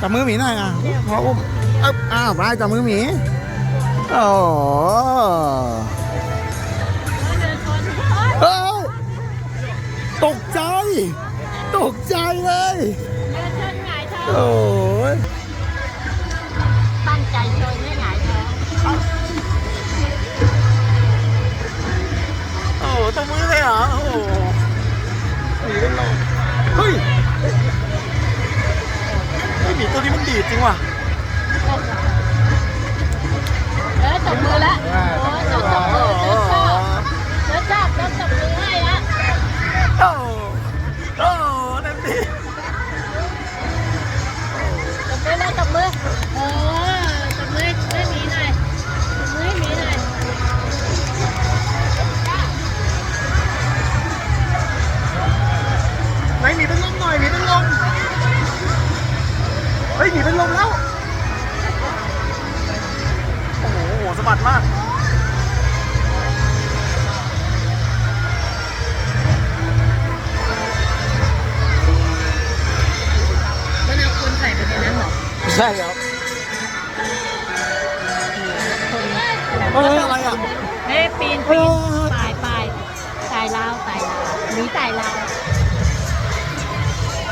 จับมือหมีหน่อยอะพออุ้มอ้าวไปจับมือหมีโอ้ตกใจ ตกใจเลยเดินชนหงายท้องโอ้ยตั้งใจชนไม่หงายท้องโอ้โหตบมือเลยเหรอโอ้โหเฮ้ย หมีตัวนี้มันดีดจริงว่ะ ฮ้ยหมีเป็นลมแล้ว โอ้โหสะบัดมากแล้วเอาคนใส่ไปในนั้นเหรอใช่ครับเฮ้ยอะไรอะ เฮ้ยปีนปีนตายตายตายลาวตายลาวหมีตายลาว